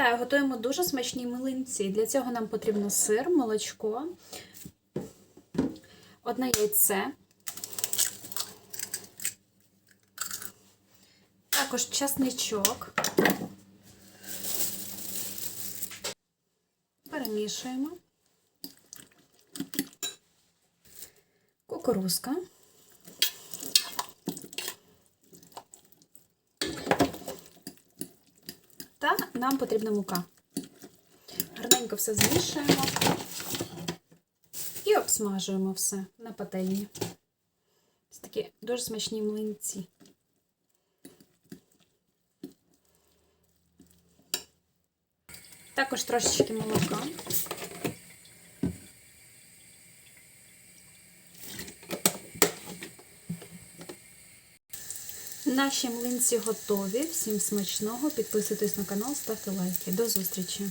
Вітаю! Готуємо дуже смачні млинці. Для цього нам потрібно сир, молочко, одне яйце, також часничок. Перемішуємо. Кукурузка. Та нам потрібна мука. Гарненько все змішуємо і обсмажуємо все на пательні. Це такі дуже смачні млинці. Також трошечки молока. Наші млинці готові. Всім смачного. Підписуйтесь на канал, ставте лайки. До зустрічі!